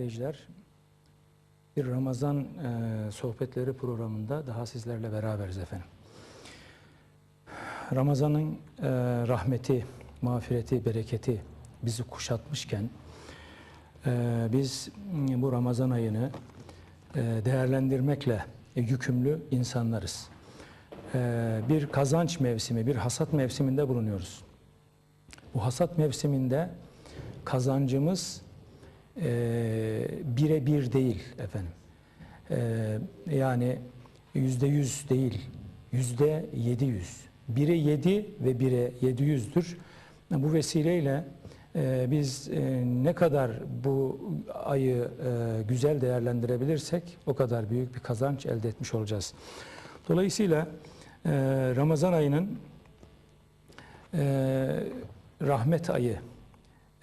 İzleyiciler, bir Ramazan e, sohbetleri programında daha sizlerle beraberiz efendim. Ramazan'ın e, rahmeti, mağfireti, bereketi bizi kuşatmışken e, biz bu Ramazan ayını e, değerlendirmekle yükümlü insanlarız. E, bir kazanç mevsimi, bir hasat mevsiminde bulunuyoruz. Bu hasat mevsiminde kazancımız e, bire bir değil efendim. E, yani yüzde yüz değil, yüzde yedi yüz. Bire yedi ve bire yedi yüzdür. Bu vesileyle e, biz e, ne kadar bu ayı e, güzel değerlendirebilirsek o kadar büyük bir kazanç elde etmiş olacağız. Dolayısıyla e, Ramazan ayının e, rahmet ayı,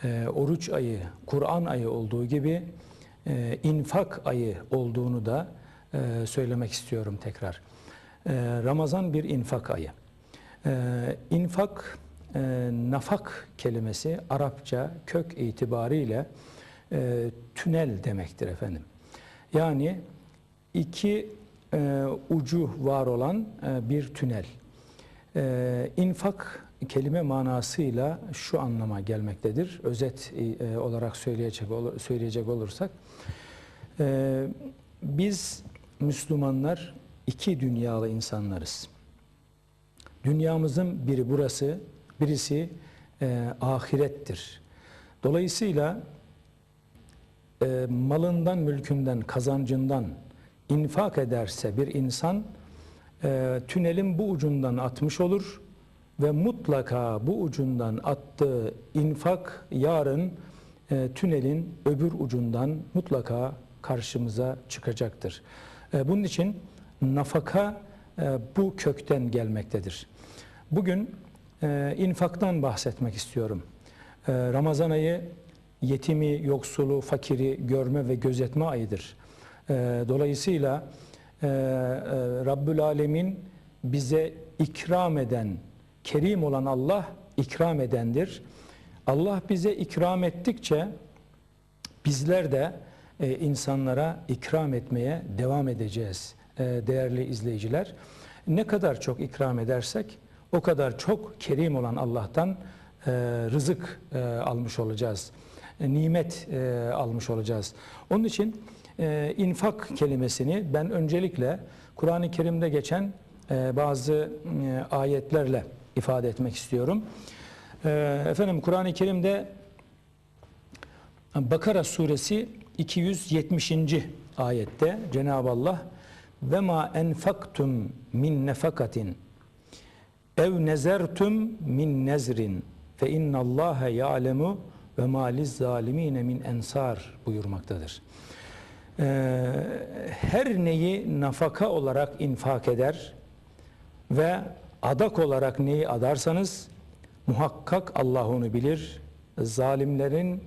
e, oruç ayı, Kur'an ayı olduğu gibi e, infak ayı olduğunu da e, söylemek istiyorum tekrar. E, Ramazan bir infak ayı. E, infak, e, nafak kelimesi Arapça kök itibariyle e, tünel demektir efendim. Yani iki e, ucu var olan e, bir tünel. E, infak kelime manasıyla şu anlama gelmektedir. Özet e, olarak söyleyecek söyleyecek olursak e, biz Müslümanlar iki dünyalı insanlarız. Dünyamızın biri burası, birisi e, ahirettir. Dolayısıyla e, malından, mülkünden, kazancından infak ederse bir insan e, tünelin bu ucundan atmış olur ve mutlaka bu ucundan attığı infak yarın e, tünelin öbür ucundan mutlaka karşımıza çıkacaktır. E, bunun için nafaka e, bu kökten gelmektedir. Bugün e, infaktan bahsetmek istiyorum. E, Ramazan ayı yetimi, yoksulu, fakiri görme ve gözetme ayıdır. E, dolayısıyla e, e, Rabbül Alemin bize ikram eden, kerim olan Allah ikram edendir. Allah bize ikram ettikçe bizler de e, insanlara ikram etmeye devam edeceğiz e, değerli izleyiciler. Ne kadar çok ikram edersek o kadar çok kerim olan Allah'tan e, rızık e, almış olacağız. E, nimet e, almış olacağız. Onun için e, infak kelimesini ben öncelikle Kur'an-ı Kerim'de geçen e, bazı e, ayetlerle ifade etmek istiyorum. E, efendim Kur'an-ı Kerim'de Bakara suresi 270. ayette Cenab-ı Allah ve ma enfaktum min nefakatin ev nezertum min nezrin fe innallaha ya'lemu ve maliz zalimine min ensar buyurmaktadır. Ee, her neyi nafaka olarak infak eder ve adak olarak neyi adarsanız muhakkak Allah onu bilir. Zalimlerin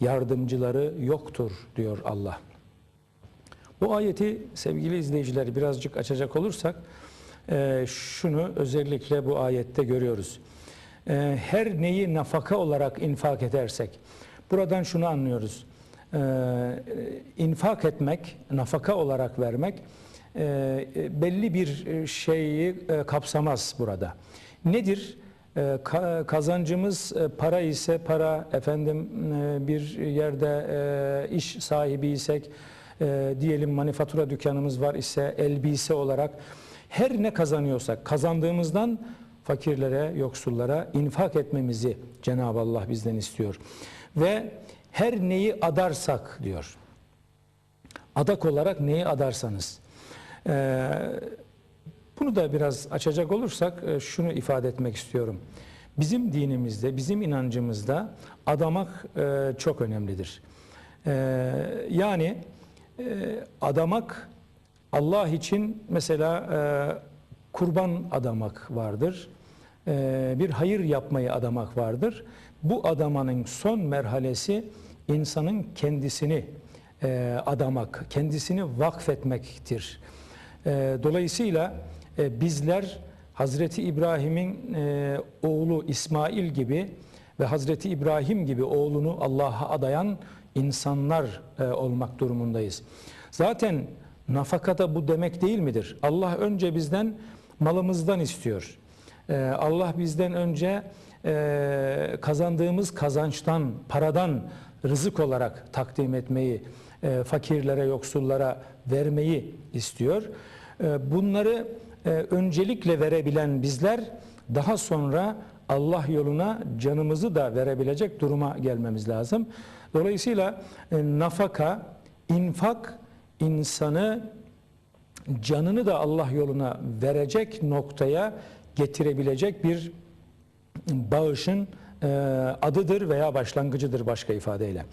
yardımcıları yoktur diyor Allah. Bu ayeti sevgili izleyiciler birazcık açacak olursak e, şunu özellikle bu ayette görüyoruz. E, her neyi nafaka olarak infak edersek buradan şunu anlıyoruz. E, infak etmek, nafaka olarak vermek belli bir şeyi kapsamaz burada. Nedir? kazancımız para ise para efendim bir yerde iş sahibi isek diyelim manifatura dükkanımız var ise elbise olarak her ne kazanıyorsak kazandığımızdan fakirlere, yoksullara infak etmemizi Cenab-ı Allah bizden istiyor. Ve her neyi adarsak diyor. Adak olarak neyi adarsanız. Ee, bunu da biraz açacak olursak e, şunu ifade etmek istiyorum. Bizim dinimizde, bizim inancımızda adamak e, çok önemlidir. E, yani adamak Allah için mesela kurban adamak vardır. Bir hayır yapmayı adamak vardır. Bu adamanın son merhalesi insanın kendisini adamak, kendisini vakfetmektir. Dolayısıyla e, bizler Hazreti İbrahim'in e, oğlu İsmail gibi ve Hazreti İbrahim gibi oğlunu Allah'a adayan insanlar e, olmak durumundayız. Zaten nafaka da bu demek değil midir? Allah önce bizden malımızdan istiyor. Allah bizden önce kazandığımız kazançtan, paradan rızık olarak takdim etmeyi, fakirlere, yoksullara vermeyi istiyor. E, bunları e, öncelikle verebilen bizler daha sonra Allah yoluna canımızı da verebilecek duruma gelmemiz lazım. Dolayısıyla e, nafaka, infak insanı canını da Allah yoluna verecek noktaya getirebilecek bir bağışın e, adıdır veya başlangıcıdır başka ifadeyle.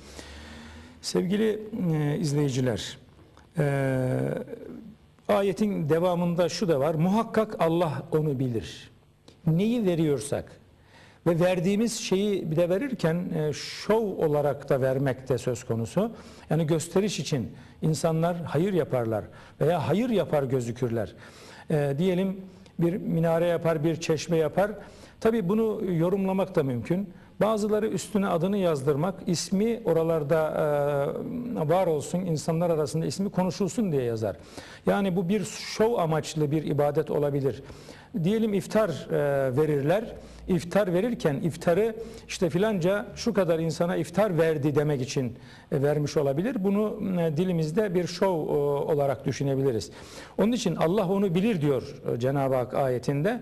Sevgili izleyiciler, ayetin devamında şu da var. Muhakkak Allah onu bilir. Neyi veriyorsak ve verdiğimiz şeyi bir de verirken e, şov olarak da vermek de söz konusu. Yani gösteriş için insanlar hayır yaparlar veya hayır yapar gözükürler. E, diyelim bir minare yapar, bir çeşme yapar. Tabi bunu yorumlamak da mümkün. Bazıları üstüne adını yazdırmak, ismi oralarda e, var olsun, insanlar arasında ismi konuşulsun diye yazar. Yani bu bir şov amaçlı bir ibadet olabilir. Diyelim iftar e, verirler. İftar verirken iftarı işte filanca şu kadar insana iftar verdi demek için e, vermiş olabilir. Bunu e, dilimizde bir şov e, olarak düşünebiliriz. Onun için Allah onu bilir diyor e, Cenab-ı Hak ayetinde.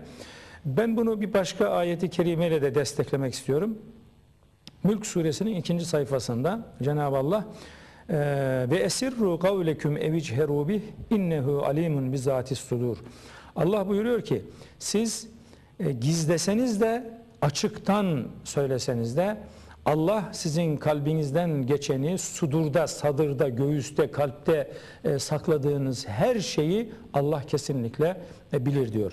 Ben bunu bir başka ayeti kerimeyle de desteklemek istiyorum. Mülk suresinin ikinci sayfasında Cenab-ı Allah e, ve esirru kavleküm evicheru bih innehu alimun bizatis sudur. Allah buyuruyor ki siz e, gizleseniz de açıktan söyleseniz de Allah sizin kalbinizden geçeni sudurda, sadırda, göğüste, kalpte e, sakladığınız her şeyi Allah kesinlikle e, bilir diyor.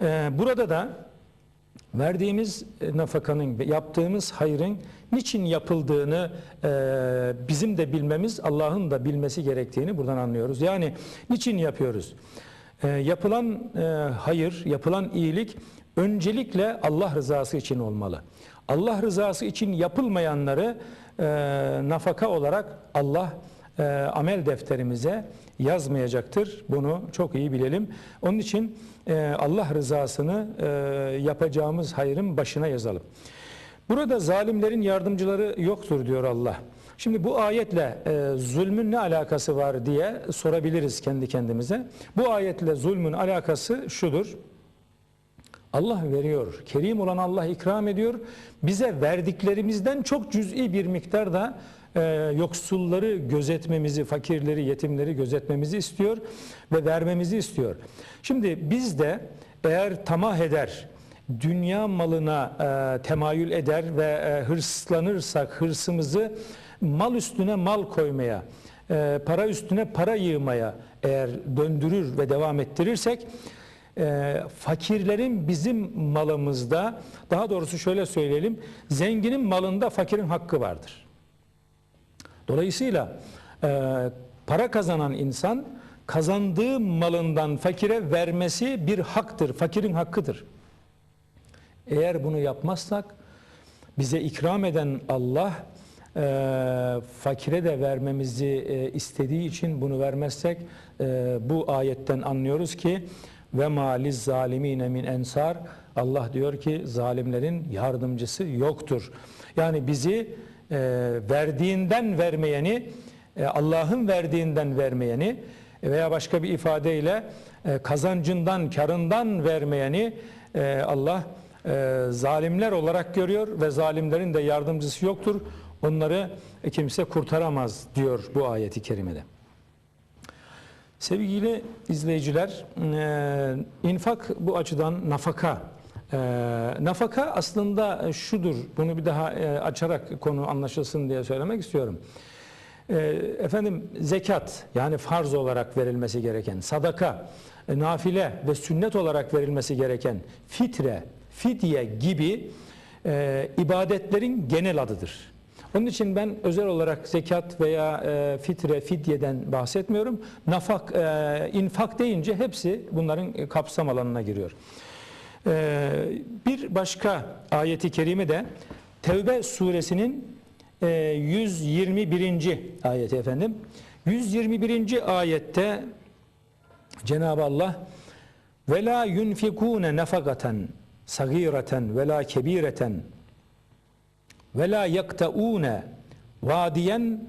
E, burada da verdiğimiz e, nafakanın, yaptığımız hayrın niçin yapıldığını e, bizim de bilmemiz, Allah'ın da bilmesi gerektiğini buradan anlıyoruz. Yani niçin yapıyoruz? E, yapılan e, hayır, yapılan iyilik öncelikle Allah rızası için olmalı. Allah rızası için yapılmayanları nafaka olarak Allah e, amel defterimize yazmayacaktır. Bunu çok iyi bilelim. Onun için e, Allah rızasını e, yapacağımız hayrın başına yazalım. Burada zalimlerin yardımcıları yoktur diyor Allah. Şimdi bu ayetle e, zulmün ne alakası var diye sorabiliriz kendi kendimize. Bu ayetle zulmün alakası şudur. Allah veriyor. Kerim olan Allah ikram ediyor. Bize verdiklerimizden çok cüz'i bir miktar da e, yoksulları gözetmemizi, fakirleri, yetimleri gözetmemizi istiyor ve vermemizi istiyor. Şimdi biz de eğer tamah eder, dünya malına e, temayül eder ve e, hırslanırsak hırsımızı mal üstüne mal koymaya, e, para üstüne para yığmaya eğer döndürür ve devam ettirirsek e, fakirlerin bizim malımızda daha doğrusu şöyle söyleyelim zenginin malında fakirin hakkı vardır. Dolayısıyla e, para kazanan insan kazandığı malından fakire vermesi bir haktır. Fakirin hakkıdır. Eğer bunu yapmazsak bize ikram eden Allah e, fakire de vermemizi e, istediği için bunu vermezsek e, bu ayetten anlıyoruz ki ve maliz zalimine min ensar Allah diyor ki zalimlerin yardımcısı yoktur. Yani bizi e, verdiğinden vermeyeni e, Allah'ın verdiğinden vermeyeni veya başka bir ifadeyle e, kazancından, karından vermeyeni e, Allah e, zalimler olarak görüyor ve zalimlerin de yardımcısı yoktur. Onları kimse kurtaramaz diyor bu ayeti kerimede. Sevgili izleyiciler, e, infak bu açıdan nafaka. E, nafaka aslında şudur, bunu bir daha e, açarak konu anlaşılsın diye söylemek istiyorum. E, efendim zekat yani farz olarak verilmesi gereken, sadaka, e, nafile ve sünnet olarak verilmesi gereken fitre, fidye gibi e, ibadetlerin genel adıdır. Onun için ben özel olarak zekat veya e, fitre, fidyeden bahsetmiyorum. Nafak, e, infak deyince hepsi bunların kapsam alanına giriyor. E, bir başka ayeti kerime de Tevbe suresinin e, 121. ayeti efendim. 121. ayette Cenab-ı Allah ve la yunfikune nefagaten sagireten ve la kebireten ve la yaktaune vadiyen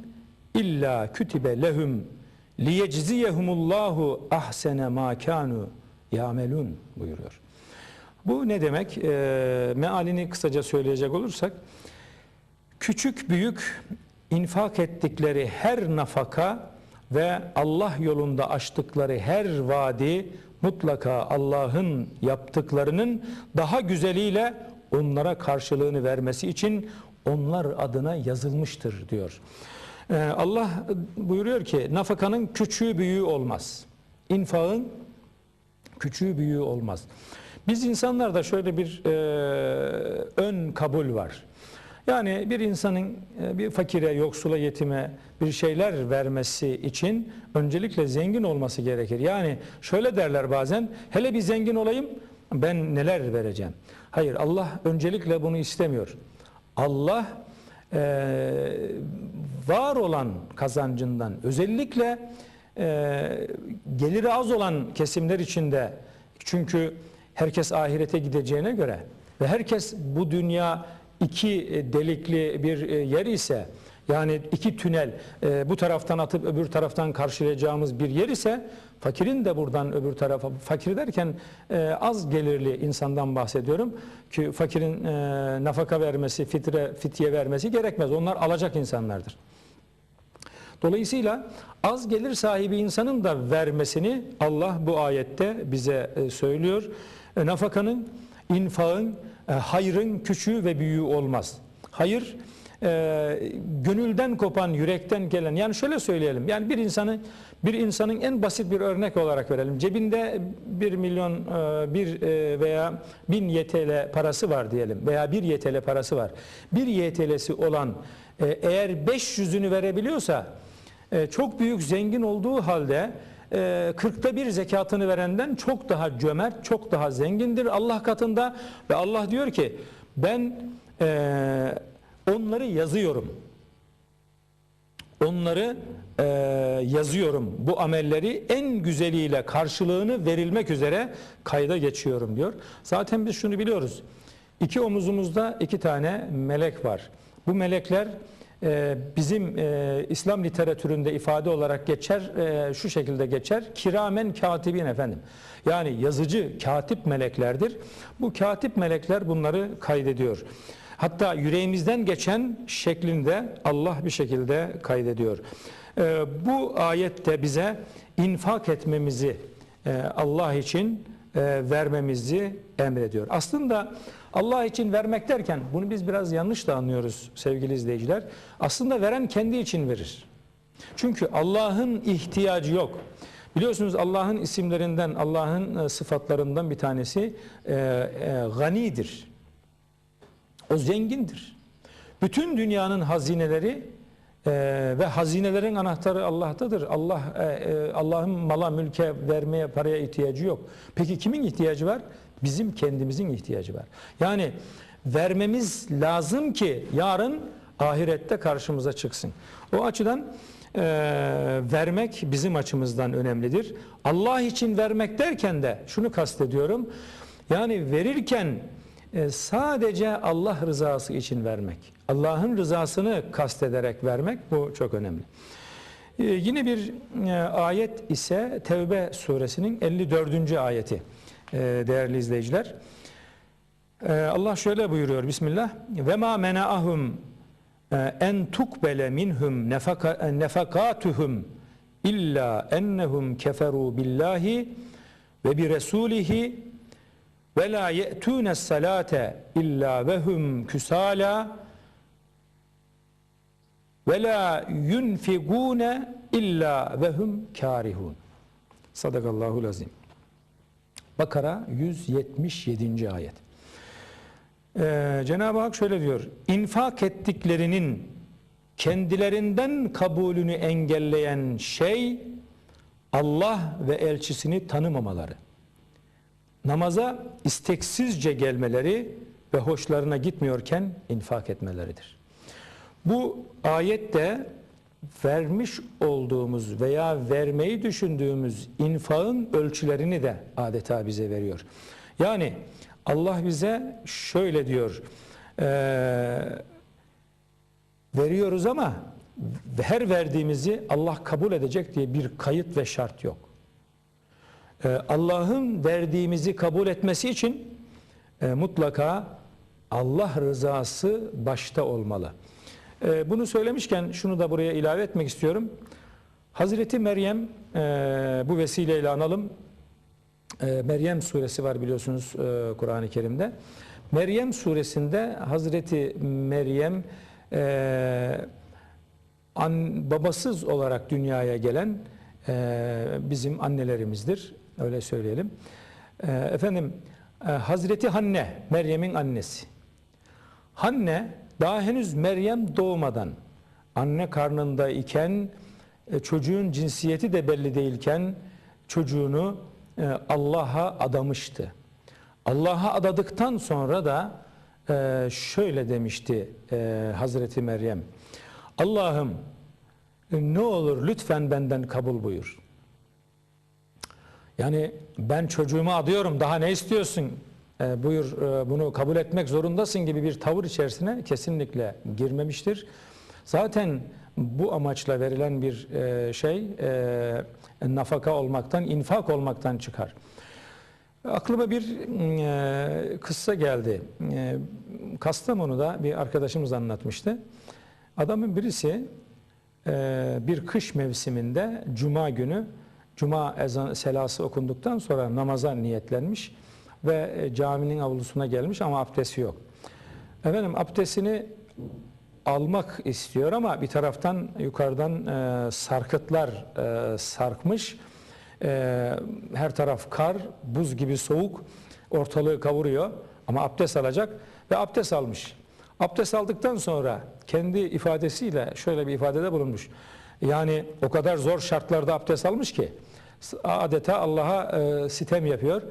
illa kütibe lehum liyecziyehumullahu ahsene ma kanu yamelun buyuruyor. Bu ne demek? E, mealini kısaca söyleyecek olursak küçük büyük infak ettikleri her nafaka ve Allah yolunda açtıkları her vadi mutlaka Allah'ın yaptıklarının daha güzeliyle onlara karşılığını vermesi için onlar adına yazılmıştır diyor. Ee, Allah buyuruyor ki nafakanın küçüğü büyüğü olmaz. İnfağın küçüğü büyüğü olmaz. Biz insanlarda şöyle bir e, ön kabul var. Yani bir insanın e, bir fakire, yoksula, yetime bir şeyler vermesi için öncelikle zengin olması gerekir. Yani şöyle derler bazen, hele bir zengin olayım ben neler vereceğim. Hayır Allah öncelikle bunu istemiyor. Allah e, var olan kazancından özellikle e, geliri az olan kesimler içinde çünkü herkes ahirete gideceğine göre ve herkes bu dünya iki e, delikli bir e, yer ise yani iki tünel e, bu taraftan atıp öbür taraftan karşılayacağımız bir yer ise fakirin de buradan öbür tarafa fakir derken az gelirli insandan bahsediyorum ki fakirin nafaka vermesi fitre fitiye vermesi gerekmez onlar alacak insanlardır. Dolayısıyla az gelir sahibi insanın da vermesini Allah bu ayette bize söylüyor. Nafakanın, infağın, e, hayrın küçüğü ve büyüğü olmaz. Hayır e, gönülden kopan, yürekten gelen yani şöyle söyleyelim. Yani bir insanı bir insanın en basit bir örnek olarak verelim. Cebinde bir milyon e, bir e, veya bin YTL parası var diyelim veya bir YTL parası var. Bir YTL'si olan e, eğer 500'ünü verebiliyorsa e, çok büyük zengin olduğu halde e, kırkta bir zekatını verenden çok daha cömert, çok daha zengindir Allah katında ve Allah diyor ki ben e, onları yazıyorum. Onları e, yazıyorum. Bu amelleri en güzeliyle karşılığını verilmek üzere kayda geçiyorum diyor. Zaten biz şunu biliyoruz. İki omuzumuzda iki tane melek var. Bu melekler ee, bizim e, İslam literatüründe ifade olarak geçer, e, şu şekilde geçer. Kiramen katibin efendim. Yani yazıcı, katip meleklerdir. Bu katip melekler bunları kaydediyor. Hatta yüreğimizden geçen şeklinde Allah bir şekilde kaydediyor. Ee, bu ayette bize infak etmemizi e, Allah için vermemizi emrediyor. Aslında Allah için vermek derken bunu biz biraz yanlış da anlıyoruz sevgili izleyiciler. Aslında veren kendi için verir. Çünkü Allah'ın ihtiyacı yok. Biliyorsunuz Allah'ın isimlerinden, Allah'ın e, sıfatlarından bir tanesi e, e, ganidir. O zengindir. Bütün dünyanın hazineleri e, ve hazinelerin anahtarı Allah'tadır. Allah e, e, Allah'ın mala, mülke, vermeye, paraya ihtiyacı yok. Peki kimin ihtiyacı var? Bizim kendimizin ihtiyacı var. Yani vermemiz lazım ki yarın ahirette karşımıza çıksın. O açıdan e, vermek bizim açımızdan önemlidir. Allah için vermek derken de şunu kastediyorum. Yani verirken e, sadece Allah rızası için vermek. Allah'ın rızasını kastederek vermek bu çok önemli. E, yine bir e, ayet ise Tevbe suresinin 54. ayeti. Ee, değerli izleyiciler. Ee, Allah şöyle buyuruyor Bismillah. Ve ma menaahum e, en tukbele minhum nefakatuhum illa ennehum keferu billahi ve bi resulihi ve la ye'tûne salate illa ve hum küsala ve la yunfigune illa ve hum karihun. Sadakallahu lazim. Bakara 177. ayet. Ee, Cenab-ı Hak şöyle diyor. İnfak ettiklerinin kendilerinden kabulünü engelleyen şey Allah ve elçisini tanımamaları. Namaza isteksizce gelmeleri ve hoşlarına gitmiyorken infak etmeleridir. Bu ayette vermiş olduğumuz veya vermeyi düşündüğümüz infağın ölçülerini de adeta bize veriyor. Yani Allah bize şöyle diyor, eee, veriyoruz ama her verdiğimizi Allah kabul edecek diye bir kayıt ve şart yok. Ee, Allah'ın verdiğimizi kabul etmesi için e, mutlaka Allah rızası başta olmalı. Ee, Bunu söylemişken şunu da buraya ilave etmek istiyorum. Hazreti Meryem e, bu vesileyle analım. E, Meryem suresi var biliyorsunuz e, Kur'an-ı Kerim'de. Meryem suresinde Hazreti Meryem babasız olarak dünyaya gelen bizim annelerimizdir. Öyle söyleyelim. Efendim Hazreti Hanne, Meryem'in annesi. Hanne daha henüz Meryem doğmadan anne karnında iken e, çocuğun cinsiyeti de belli değilken çocuğunu e, Allah'a adamıştı. Allah'a adadıktan sonra da e, şöyle demişti Hazreti Meryem. Allah'ım ne olur lütfen benden kabul buyur. Yani ben çocuğumu adıyorum daha ne istiyorsun? E, buyur e, bunu kabul etmek zorundasın gibi bir tavır içerisine kesinlikle girmemiştir. Zaten bu amaçla verilen bir e, şey e, nafaka olmaktan, infak olmaktan çıkar. Aklıma bir e, kıssa geldi. E, Kastamonu'da bir arkadaşımız anlatmıştı. Adamın birisi e, bir kış mevsiminde cuma günü cuma ezan selası okunduktan sonra namaza niyetlenmiş ve e, caminin avlusuna gelmiş ama abdesti yok. Efendim abdestini almak istiyor ama bir taraftan yukarıdan e, sarkıtlar e, sarkmış. E, her taraf kar, buz gibi soğuk ortalığı kavuruyor ama abdest alacak ve abdest almış. Abdest aldıktan sonra kendi ifadesiyle şöyle bir ifadede bulunmuş. Yani o kadar zor şartlarda abdest almış ki adeta Allah'a e, sitem yapıyor.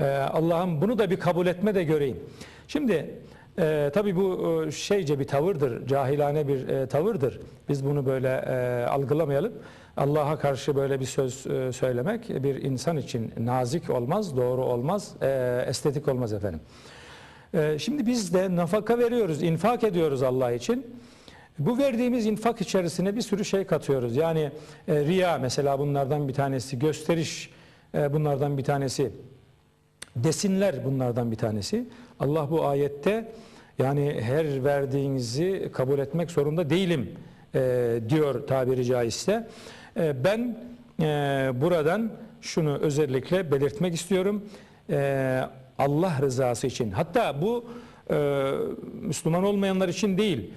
E, Allah'ım bunu da bir kabul etme de göreyim. Şimdi e, tabii bu e, şeyce bir tavırdır, cahilane bir e, tavırdır. Biz bunu böyle e, algılamayalım. Allah'a karşı böyle bir söz e, söylemek bir insan için nazik olmaz, doğru olmaz, e, estetik olmaz efendim. E, şimdi biz de nafaka veriyoruz, infak ediyoruz Allah için. Bu verdiğimiz infak içerisine bir sürü şey katıyoruz. Yani e, riya mesela bunlardan bir tanesi, gösteriş e, bunlardan bir tanesi, desinler bunlardan bir tanesi. Allah bu ayette yani her verdiğinizi kabul etmek zorunda değilim e, diyor tabiri caizse. E, ben e, buradan şunu özellikle belirtmek istiyorum. E, Allah rızası için. Hatta bu e, Müslüman olmayanlar için değil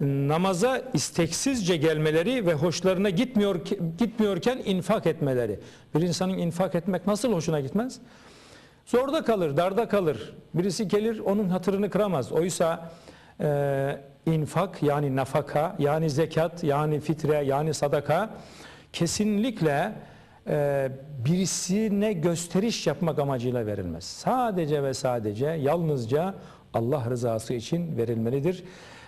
namaza isteksizce gelmeleri ve hoşlarına gitmiyor gitmiyorken infak etmeleri. Bir insanın infak etmek nasıl hoşuna gitmez? Zorda kalır, darda kalır. Birisi gelir onun hatırını kıramaz. Oysa e, infak yani nafaka yani zekat yani fitre yani sadaka kesinlikle e, birisine gösteriş yapmak amacıyla verilmez. Sadece ve sadece yalnızca Allah rızası için verilmelidir.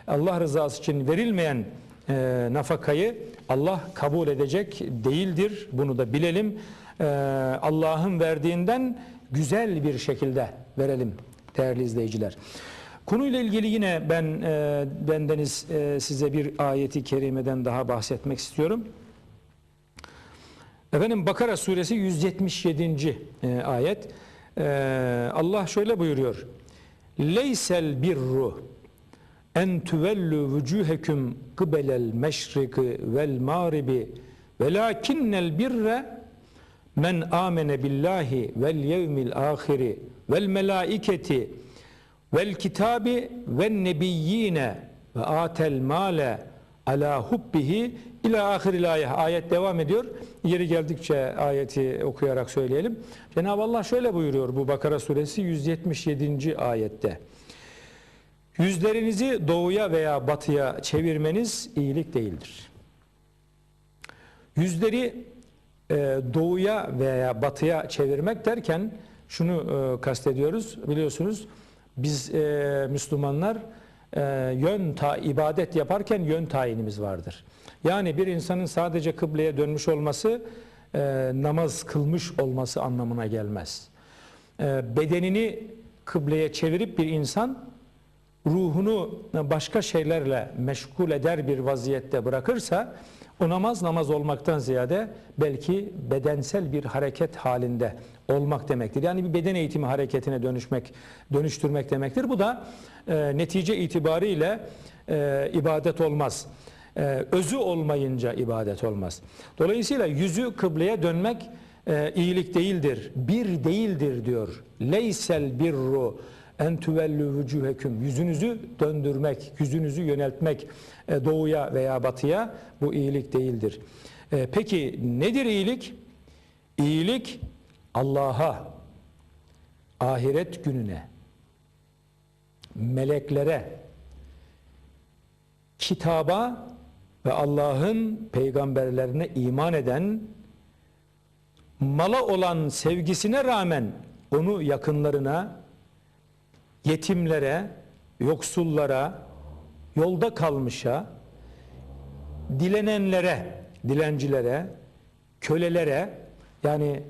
Allah rızası için verilmeyen e, nafakayı Allah kabul edecek değildir. Bunu da bilelim. E, Allah'ın verdiğinden güzel bir şekilde verelim değerli izleyiciler. Konuyla ilgili yine ben e, bendeniz e, size bir ayeti kerimeden daha bahsetmek istiyorum. Efendim Bakara suresi 177. E, ayet. E, Allah şöyle buyuruyor. Leysel birru en tüvellu vucuhekum kıbelel meşriki vel mağribi velakinnel birre men amene billahi vel yevmil ahiri vel melaiketi vel kitabi vel nebiyyine ve atel male ala hubbihi ila ahiril ayet. Ayet devam ediyor. Yeri geldikçe ayeti okuyarak söyleyelim. Cenab-ı Allah şöyle buyuruyor bu Bakara suresi 177. ayette. Yüzlerinizi doğuya veya batıya çevirmeniz iyilik değildir. Yüzleri doğuya veya batıya çevirmek derken şunu e, kastediyoruz. Biliyorsunuz biz e, Müslümanlar e, yön ta ibadet yaparken yön tayinimiz vardır. Yani bir insanın sadece kıbleye dönmüş olması e, namaz kılmış olması anlamına gelmez. E, bedenini kıbleye çevirip bir insan ruhunu başka şeylerle meşgul eder bir vaziyette bırakırsa o namaz namaz olmaktan ziyade belki bedensel bir hareket halinde olmak demektir. Yani bir beden eğitimi hareketine dönüşmek, dönüştürmek demektir. Bu da e, netice itibariyle e, ibadet olmaz. E, özü olmayınca ibadet olmaz. Dolayısıyla yüzü kıbleye dönmek e, iyilik değildir, bir değildir diyor. Leysel birru en tüvellü vücuheküm yüzünüzü döndürmek, yüzünüzü yöneltmek e, doğuya veya batıya bu iyilik değildir. E, peki nedir iyilik? İyilik Allah'a, ahiret gününe, meleklere, kitaba ve Allah'ın peygamberlerine iman eden mala olan sevgisine rağmen onu yakınlarına, yetimlere, yoksullara, yolda kalmışa, dilenenlere, dilencilere, kölelere yani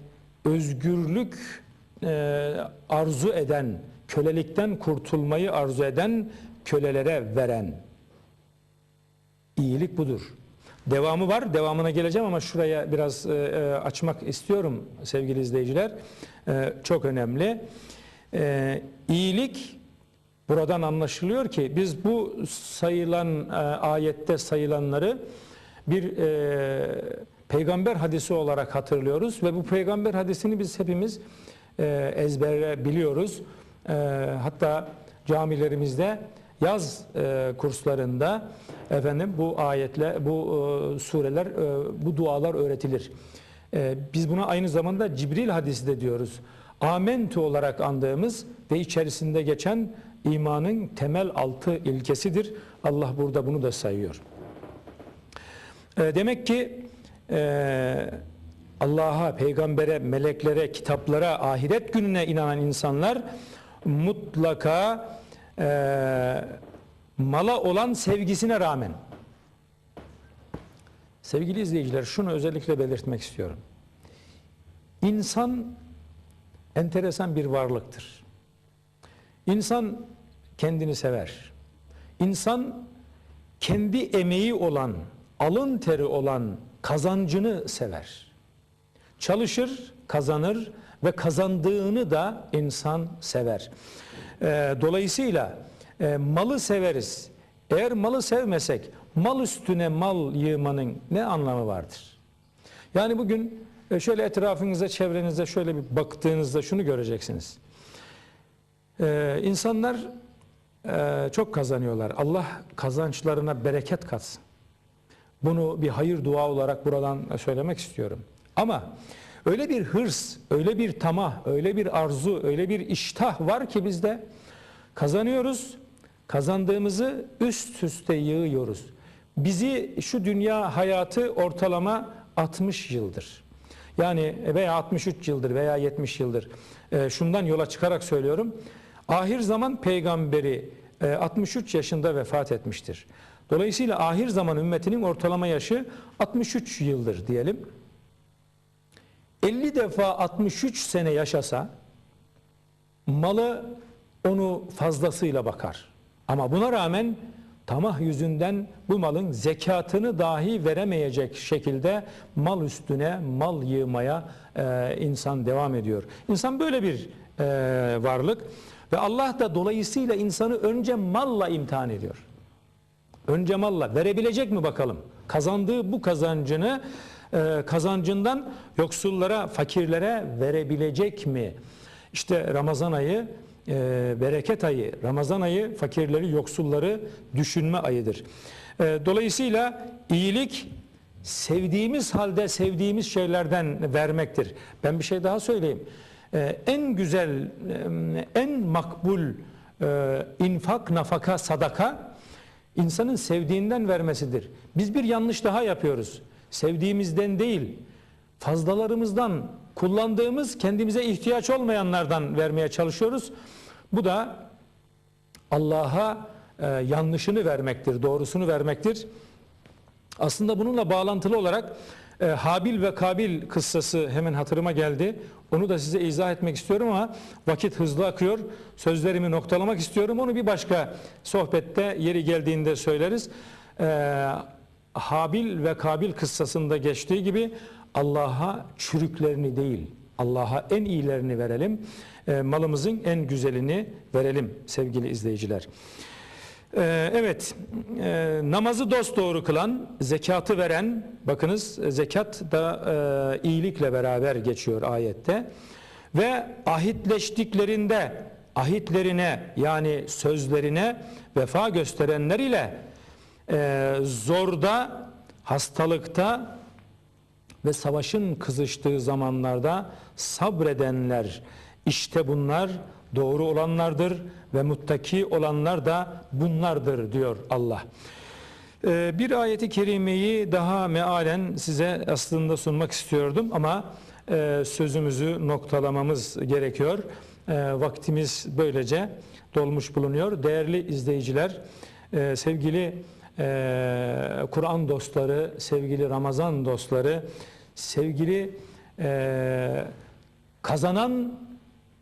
özgürlük e, arzu eden, kölelikten kurtulmayı arzu eden kölelere veren iyilik budur. Devamı var. Devamına geleceğim ama şuraya biraz e, e, açmak istiyorum sevgili izleyiciler. E, çok önemli. E, iyilik buradan anlaşılıyor ki biz bu sayılan e, ayette sayılanları bir e, peygamber hadisi olarak hatırlıyoruz ve bu peygamber hadisini biz hepimiz e, ezbere biliyoruz. E, hatta camilerimizde yaz e, kurslarında efendim bu ayetle bu e, sureler e, bu dualar öğretilir. E, biz buna aynı zamanda Cibril hadisi de diyoruz. Amentu olarak andığımız ve içerisinde geçen imanın temel altı ilkesidir. Allah burada bunu da sayıyor. E, demek ki e, Allah'a, peygambere, meleklere, kitaplara, ahiret gününe inanan insanlar mutlaka e, mala olan sevgisine rağmen sevgili izleyiciler şunu özellikle belirtmek istiyorum. İnsan enteresan bir varlıktır. İnsan kendini sever. İnsan kendi emeği olan, alın teri olan kazancını sever. Çalışır, kazanır ve kazandığını da insan sever. Ee, dolayısıyla e, malı severiz. Eğer malı sevmesek mal üstüne mal yığmanın ne anlamı vardır? Yani bugün e, şöyle etrafınıza, çevrenize şöyle bir baktığınızda şunu göreceksiniz. Ee, insanlar e, çok kazanıyorlar. Allah kazançlarına bereket katsın. Bunu bir hayır dua olarak buradan söylemek istiyorum. Ama öyle bir hırs, öyle bir tamah, öyle bir arzu, öyle bir iştah var ki bizde kazanıyoruz. Kazandığımızı üst üste yığıyoruz. Bizi şu dünya hayatı ortalama 60 yıldır. Yani veya 63 yıldır veya 70 yıldır. E, şundan yola çıkarak söylüyorum. Ahir zaman peygamberi e, 63 yaşında vefat etmiştir. Dolayısıyla ahir zaman ümmetinin ortalama yaşı 63 yıldır diyelim. 50 defa 63 sene yaşasa malı onu fazlasıyla bakar. Ama buna rağmen tamah yüzünden bu malın zekatını dahi veremeyecek şekilde mal üstüne mal yığmaya e, insan devam ediyor. İnsan böyle bir e, varlık ve Allah da dolayısıyla insanı önce malla imtihan ediyor. Önce malla verebilecek mi bakalım? Kazandığı bu kazancını e, kazancından yoksullara, fakirlere verebilecek mi? İşte Ramazan ayı e, bereket ayı, Ramazan ayı fakirleri, yoksulları düşünme ayıdır. E, dolayısıyla iyilik sevdiğimiz halde sevdiğimiz şeylerden vermektir. Ben bir şey daha söyleyeyim. E, en güzel, e, en makbul e, infak, nafaka, sadaka insanın sevdiğinden vermesidir. Biz bir yanlış daha yapıyoruz. Sevdiğimizden değil, fazlalarımızdan kullandığımız kendimize ihtiyaç olmayanlardan vermeye çalışıyoruz. Bu da Allah'a e, yanlışını vermektir, doğrusunu vermektir. Aslında bununla bağlantılı olarak e, Habil ve Kabil kıssası hemen hatırıma geldi. Onu da size izah etmek istiyorum ama vakit hızlı akıyor. Sözlerimi noktalamak istiyorum. Onu bir başka sohbette yeri geldiğinde söyleriz. E, Habil ve Kabil kıssasında geçtiği gibi Allah'a çürüklerini değil, Allah'a en iyilerini verelim. E, malımızın en güzelini verelim sevgili izleyiciler. Ee, Evet, e, namazı dosdoğru kılan, zekatı veren, bakınız zekat da e, iyilikle beraber geçiyor ayette. Ve ahitleştiklerinde, ahitlerine yani sözlerine vefa gösterenler ile e, zorda, hastalıkta ve savaşın kızıştığı zamanlarda sabredenler işte bunlar doğru olanlardır ve muttaki olanlar da bunlardır diyor Allah. Ee, Bir ayeti kerimeyi daha mealen size aslında sunmak istiyordum ama e, sözümüzü noktalamamız gerekiyor. E, Vaktimiz böylece dolmuş bulunuyor. Değerli izleyiciler, e, sevgili e, Kur'an dostları, sevgili Ramazan dostları, sevgili e, kazanan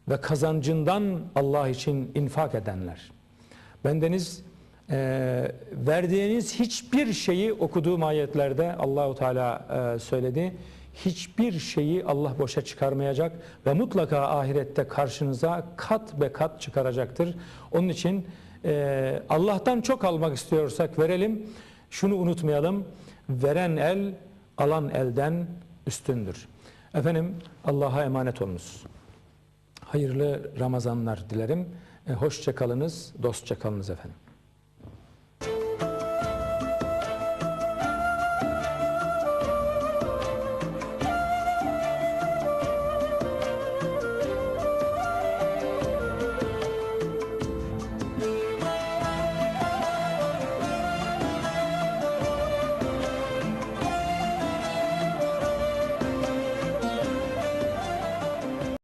ve kazancından Allah için infak edenler. Bendeniz e, verdiğiniz hiçbir şeyi okuduğum ayetlerde Allahu Teala e, söyledi. Hiçbir şeyi Allah boşa çıkarmayacak ve mutlaka ahirette karşınıza kat be kat çıkaracaktır. Onun için e, Allah'tan çok almak istiyorsak verelim. Şunu unutmayalım. Veren el alan elden üstündür. Efendim Allah'a emanet olunuz. Hayırlı Ramazanlar dilerim. E, hoşça kalınız, dostça kalınız efendim.